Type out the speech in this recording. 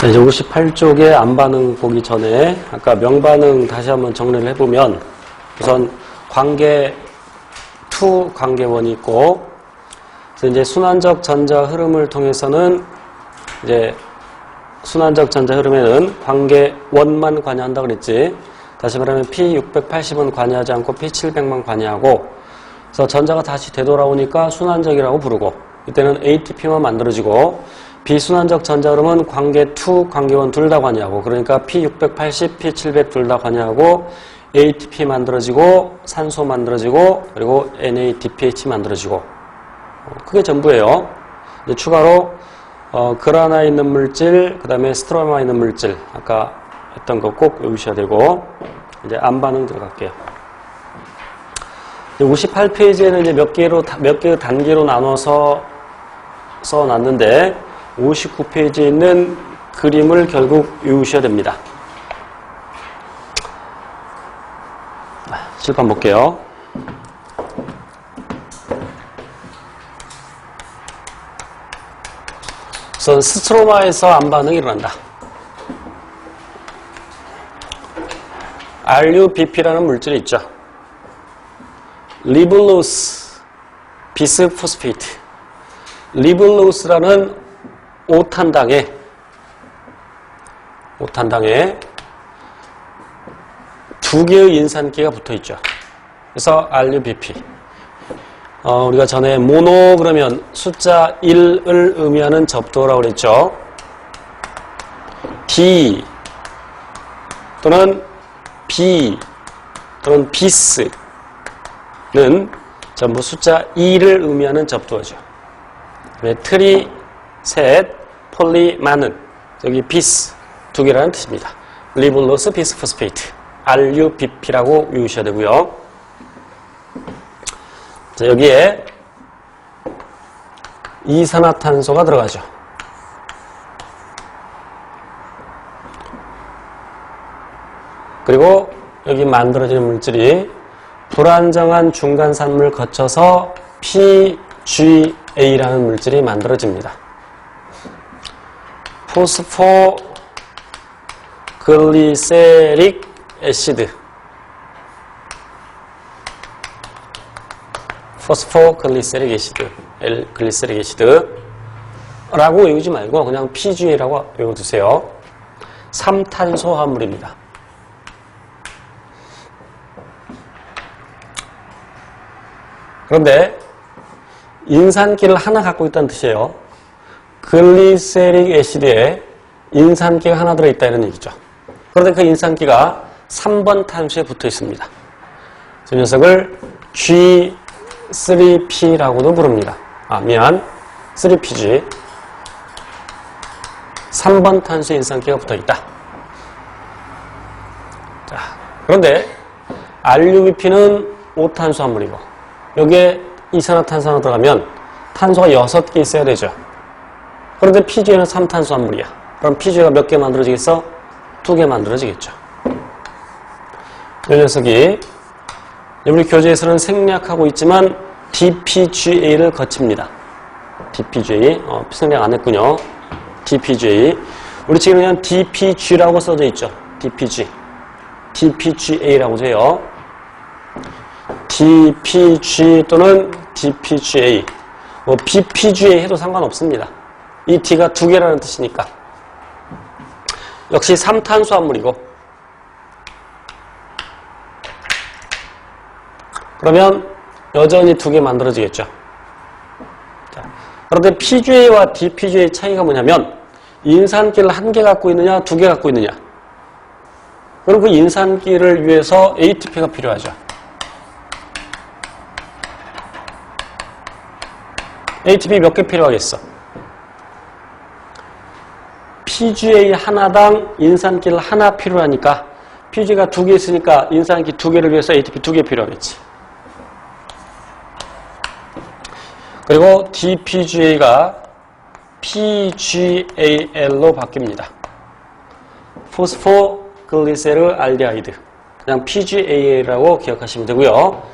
자, 이제 58쪽의 안반응 보기 전에 아까 명반응 다시 한번 정리를 해보면 우선 관계 2 관계 1이 있고 그래서 이제 순환적 전자 흐름을 통해서는 이제 순환적 전자 흐름에는 관계 1만 관여한다 그랬지. 다시 말하면 P680은 관여하지 않고 P700만 관여하고 그래서 전자가 다시 되돌아오니까 순환적이라고 부르고 이때는 ATP만 만들어지고 비순환적 전자 흐름은 관계 2, 관계 1 둘 다 관여하고 그러니까 P680, P700 둘 다 관여하고 ATP 만들어지고 산소 만들어지고 그리고 NADPH 만들어지고 어, 그게 전부예요. 이제 추가로 어, 그라나 있는 물질, 그 다음에 스트로마 있는 물질 아까 했던 거 꼭 외우셔야 되고 이제 안 반응 들어갈게요. 58페이지에는 이제 몇 개로 다- 몇 개의 단계로 나눠서 써놨는데 59페이지에 있는 그림을 결국 외우셔야 됩니다. 아, 실판 볼게요. 우선 스트로마에서 안반응이 일어난다. RUBP라는 물질이 있죠. 리블로스 비스포스페이트. 리블로스라는 오탄당에 오탄당에 두 개의 인산기가 붙어 있죠. 그래서 RUBP. 어, 우리가 전에 모노 그러면 숫자 1을 의미하는 접도라고 그랬죠. D 또는 B 또는 비스는 전부 숫자 2를 의미하는. 네, 트리, 셋, 폴리, 많은 여기 비스 두 개라는 뜻입니다. 리블로스 비스 포스페이트 RUBP라고 외우셔야 되고요. 자, 여기에 이산화탄소가 들어가죠. 그리고 여기 만들어지는 물질이 불안정한 중간산물 거쳐서 PGA라는 물질이 만들어집니다. 포스포 글리세릭 애시드 포스포 글리세릭 애시드 엘 글리세릭 애시드 라고 외우지 말고 그냥 PGA라고 외워두세요. 3탄소 화물입니다. 그런데 인산기를 하나 갖고 있다는 뜻이에요. 글리세릭 애시드에 인산기가 하나 들어있다 이런 얘기죠. 그런데 그 인산기가 3번 탄소에 붙어 있습니다. 저 녀석을 G3P라고도 부릅니다. 아, 미안. 3PG. 3번 탄소 인산기가 붙어 있다. 자, 그런데 RUBP는 5탄수 화물이고 여기에 이산화탄소가 들어가면 탄소가 6개 있어야 되죠. 그런데 PG에는 3탄수 화물이야. 그럼 PG가 몇 개 만들어지겠어? 두 개 만들어지겠죠. 이 녀석이 우리 교재에서는 생략하고 있지만 DPGA를 거칩니다. DPGA 어, 생략 안 했군요. DPGA 우리 지금 그냥 DPG라고 써져 있죠. DPG DPGA라고 해요. DPG 또는 DPGA, 뭐 BPGA 해도 상관없습니다. 이 D가 두 개라는 뜻이니까. 역시 3탄수화물이고 그러면 여전히 두 개 만들어지겠죠. 자, 그런데 PGA와 DPGA의 차이가 뭐냐면 인산기를 한 개 갖고 있느냐 두 개 갖고 있느냐 그럼 그 인산기를 위해서 ATP가 필요하죠. ATP 몇 개 필요하겠어? PGA 하나당 인산기를 하나 필요하니까 PG가 두 개 있으니까 인산기 두 개를 위해서 ATP 두 개 필요하겠지. 그리고 DPGA가 PGAL로 바뀝니다. 포스포 글리세르 알데하이드. 그냥 PGA라고 기억하시면 되고요.